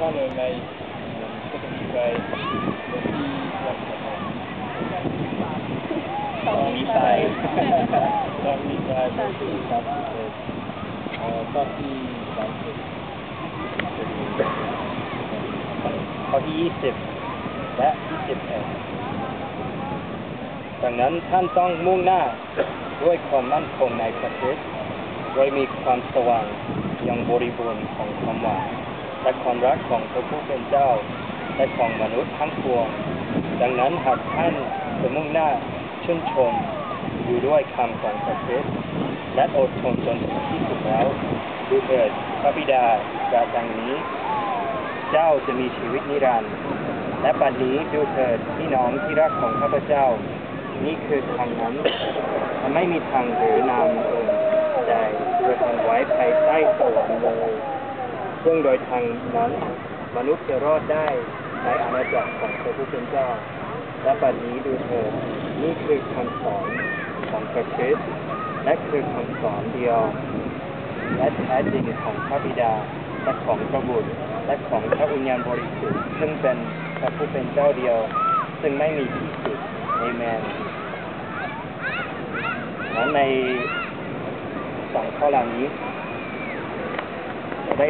may secondary guy, Lucky, Long side, long side, substitute, uh, coffee, substitute. ข้อที่ยี่สิบและยี่สิบเอ็ดดังนั้นท่านต้องมุ่งหน้าด้วยความมั่นคงในประเทศโดยมีความสว่างย่างบริบูรณ์ของความหวัง และความรักของพระผู้เป็นเจ้า และของมนุษย์ทั้งปวง ดังนั้นหากท่านจะมุ่งหน้าชื่นชมอยู่ด้วยคำของประเทศและอดทนจนถึงที่สุดแล้ว ดูเถิดพระบิดาตรัสดังนี้ เจ้าจะมีชีวิตนิรันดร์และปัจนี้ดูเถิดพี่น้องที่รักของข้าพเจ้า นี่คือทางนั้นมันไม่มีทางหรือนามอื่นใดประทานไว้ภายใต้สวรรค์เลย ซึ่งโดยทางนั้น มนุษย์จะรอดได้ในอาณาจักรของพระผู้เป็นเจ้า และปัจนี้ดูเถิดนี่คือคำสอนของพระคริสต์และคือคำสอนเดียว และแท้จริงของพระบิดาและของพระบุตรและของพระวิญญาณบริสุทธิ์ซึ่งเป็นพระผู้เป็นเจ้าเดียว ซึ่งไม่มีที่สุดเอเมนและในสองข้อเหล่านี้ได้